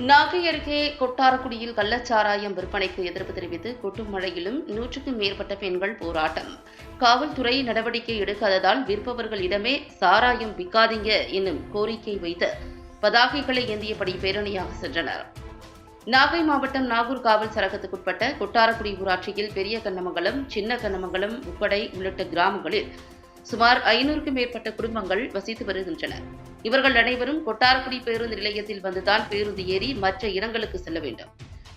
நாகை அருகே கொட்டாரக்குடியில் கள்ளச்சாராயம் விற்பனைக்கு எதிர்ப்பு தெரிவித்து கொட்டும் மழையிலும் நூற்றுக்கும் மேற்பட்ட பெண்கள் போராட்டம். காவல்துறை நடவடிக்கை எடுக்காததால் விற்பவர்களிடமே சாராயம் விற்காதீங்க என்னும் கோரிக்கை வைத்து பதாகைகளை ஏந்தியபடி பேரணியாக சென்றனர். நாகை மாவட்டம் நாகூர் காவல் சரகத்துக்குட்பட்ட கொட்டாரக்குடி ஊராட்சியில் பெரிய கண்ணமங்கலம் சின்ன கண்ணமங்கலம் உப்படை உள்ளிட்ட கிராமங்களில் சுமார் ஐநூறுக்கும் மேற்பட்ட குடும்பங்கள் வசித்து வருகின்றன இவர்கள் அனைவரும் கொட்டாரக்குடி பேருந்து நிலையத்தில் வந்துதான் பேருந்து ஏறி மற்ற இடங்களுக்கு செல்ல வேண்டும்.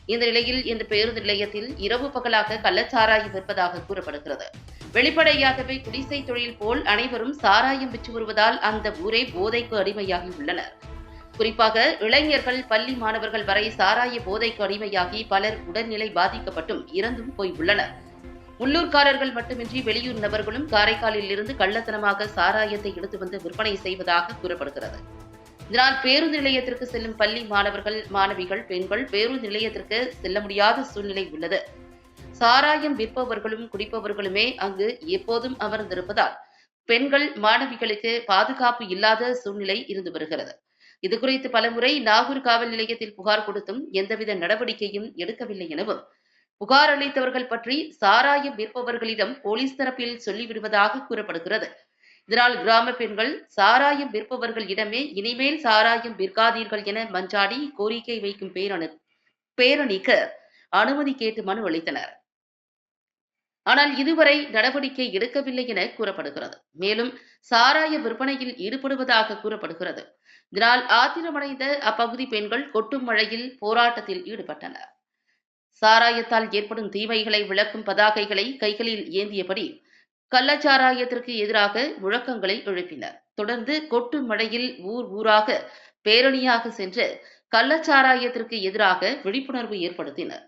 இந்த நிலையில் இந்த பேருந்து நிலையத்தில் இரவு பகலாக கள்ளச்சாராயம் விற்பதாக கூறப்படுகிறது. வெளிப்படையாகவே குடிசை தொழில் போல் அனைவரும் சாராயம் விற்று வருவதால் அந்த ஊரே போதைக்கு அடிமையாகி உள்ளனர். குறிப்பாக இளைஞர்கள் பள்ளி மாணவர்கள் வரை சாராய போதைக்கு அடிமையாகி பலர் உடல்நிலை பாதிக்கப்பட்டும் இறந்தும் போய் உள்ளனர். உள்ளூர்காரர்கள் மட்டுமின்றி வெளியூர் நபர்களும் காரைக்காலில் இருந்து கள்ளத்தனமாக சாராயத்தை எடுத்து வந்து விற்பனை செய்வதாக கூறப்படுகிறது. இதனால் பேருந்து நிலையத்திற்கு செல்லும் பள்ளி மாணவர்கள் மாணவிகள் பெண்கள் பேருந்து நிலையத்திற்கு செல்ல முடியாத சூழ்நிலை உள்ளது. சாராயம் விற்பவர்களும் குடிப்பவர்களுமே அங்கு எப்போதும் அமர்ந்திருப்பதால் பெண்கள் மாணவிகளுக்கு பாதுகாப்பு இல்லாத சூழ்நிலை இருந்து வருகிறது. இதுகுறித்து பலமுறை நாகூர் காவல் நிலையத்தில் புகார் கொடுத்தும் எந்தவித நடவடிக்கையும் எடுக்கவில்லை எனவும் புகார் அளித்தவர்கள் பற்றி சாராயம் விற்பவர்களிடம் போலீஸ் தரப்பில் சொல்லிவிடுவதாக கூறப்படுகிறது. இதனால் கிராம பெண்கள் சாராயம் விற்பவர்களிடமே இனிமேல் சாராயம் விற்காதீர்கள் என மஞ்சாடி கோரிக்கை வைக்கும் பேரணி பேரணிக்கு அனுமதி கேட்டு மனு அளித்தனர். ஆனால் இதுவரை நடவடிக்கை எடுக்கவில்லை என கூறப்படுகிறது. மேலும் சாராய விற்பனையில் ஈடுபடுவதாக கூறப்படுகிறது. இதனால் ஆத்திரமடைந்த அப்பகுதி பெண்கள் கொட்டும் மழையில் போராட்டத்தில் ஈடுபட்டனர். சாராயத்தால் ஏற்படும் தீமைகளை விளக்கும் பதாகைகளை கைகளில் ஏந்தியபடி கள்ளச்சாராயத்திற்கு எதிராக முழக்கங்களை எழுப்பினர். தொடர்ந்து கொட்டு மழையில் ஊர் ஊராக பேரணியாக சென்று கள்ளச்சாராயத்திற்கு எதிராக விழிப்புணர்வு ஏற்படுத்தினர்.